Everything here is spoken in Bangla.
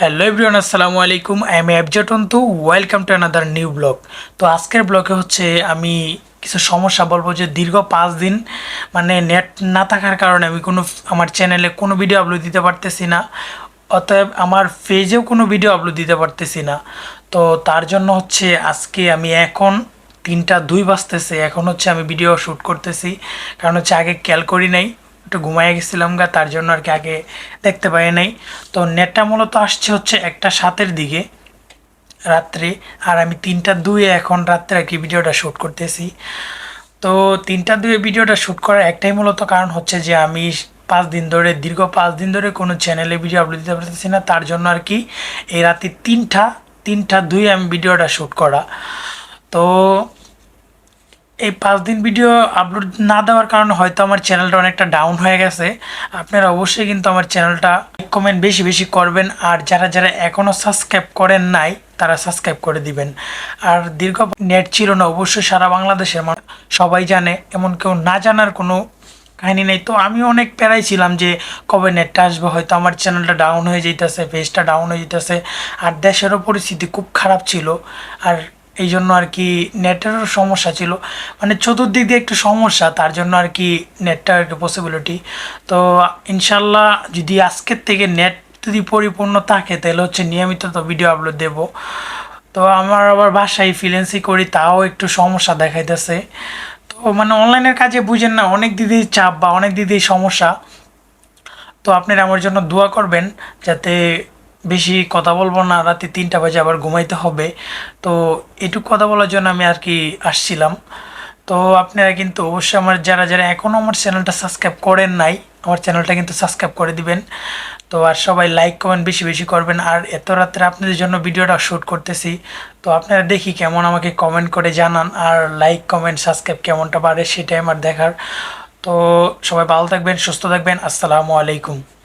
হ্যালো এভরিওয়ান আসসালামু আলাইকুম I am অ্যাবজটন্তু welcome to another new blog তো আজকের ব্লগে হচ্ছে আমি কিছু সমস্যা বলব যে দীর্ঘ পাঁচ দিন মানে নেট না থাকার কারণে আমি কোনো আমার চ্যানেলে কোনো ভিডিও আপলোড দিতে পারতেছি না। অতএব আমার পেজেও কোনো ভিডিও আপলোড দিতে পারতেছি না। তো তার জন্য হচ্ছে আজকে আমি এখন তিনটা দুই বাজতেছে। এখন হচ্ছে আমি ভিডিও শ্যুট করতেছি। কারণ হচ্ছে আগে খেয়াল করি নাই। একটু ঘুমাই গেছিলাম গা, তার জন্য আর কি আগে দেখতে পাই নাই। তো নেটটা মূলত আসছে হচ্ছে একটা সাতের দিকে রাত্রে, আর আমি তিনটা দুয়ে এখন রাত্রে আর কি ভিডিওটা শ্যুট করতেছি। তো তিনটা দুয়ে ভিডিওটা শ্যুট করার একটাই মূলত কারণ হচ্ছে যে আমি পাঁচ দিন ধরে, দীর্ঘ পাঁচ দিন ধরে কোনো চ্যানেলে ভিডিও আপলোড দিতে পারতেছি না। তার জন্য আর কি এই রাতে তিনটা তিনটা দুয়ে আমি ভিডিওটা শ্যুট করা। তো এই পাঁচ দিন ভিডিও আপলোড না দেওয়ার কারণে হয়তো আমার চ্যানেলটা অনেকটা ডাউন হয়ে গেছে। আপনারা অবশ্যই কিন্তু আমার চ্যানেলটা কমেন্ট বেশি বেশি করবেন, আর যারা যারা এখনও সাবস্ক্রাইব করেন নাই, তারা সাবস্ক্রাইব করে দিবেন। আর দীর্ঘ নেট ছিল না, অবশ্যই সারা বাংলাদেশের সবাই জানে, এমন কেউ না জানার কোনো কাহিনি নেই। তো আমি অনেক প্যারাই ছিলাম যে কবে নেটটা আসবে, হয়তো আমার চ্যানেলটা ডাউন হয়ে যেতেছে পেজটা ডাউন হয়ে যেতেছে আর দেশেরও পরিস্থিতি খুব খারাপ ছিল। আর এই জন্য আর কি নেটেরও সমস্যা ছিল। মানে চতুর্দিক দিয়ে একটু সমস্যা, তার জন্য আর কি নেটটা একটু পসিবিলিটি তো ইনশাল্লাহ যদি আজকের থেকে নেট যদি পরিপূর্ণ থাকে, তাহলে হচ্ছে নিয়মিত তো ভিডিও আপলোড দেব। তো আমার আবার বাসায় ফ্রিল্যান্সি করি, তাও একটু সমস্যা দেখাইতেছে। তো মানে অনলাইনের কাজে বুঝেন না, অনেক দিদি চাপ বা অনেক দিদি সমস্যা। তো আপনারা আমার জন্য দোয়া করবেন, যাতে বেশি কথা বলব না, রাতে তিনটা বাজে আবার ঘুমাইতে হবে। তো এটুকু কথা বলার জন্য আমি আর কি আসছিলাম। তো আপনারা কিন্তু অবশ্যই আমার, যারা যারা এখনও আমার চ্যানেলটা সাবস্ক্রাইব করেন নাই, আমার চ্যানেলটা কিন্তু সাবস্ক্রাইব করে দিবেন। তো আর সবাই লাইক, কমেন্ট বেশি বেশি করবেন। আর এত রাত্রে আপনাদের জন্য ভিডিওটা শ্যুট করতেছি। তো আপনারা দেখি কেমন আমাকে কমেন্ট করে জানান, আর লাইক, কমেন্ট, সাবস্ক্রাইব কেমনটা বাড়ে সেটাই আমার দেখার। তো সবাই ভালো থাকবেন, সুস্থ থাকবেন। আসসালামু আলাইকুম।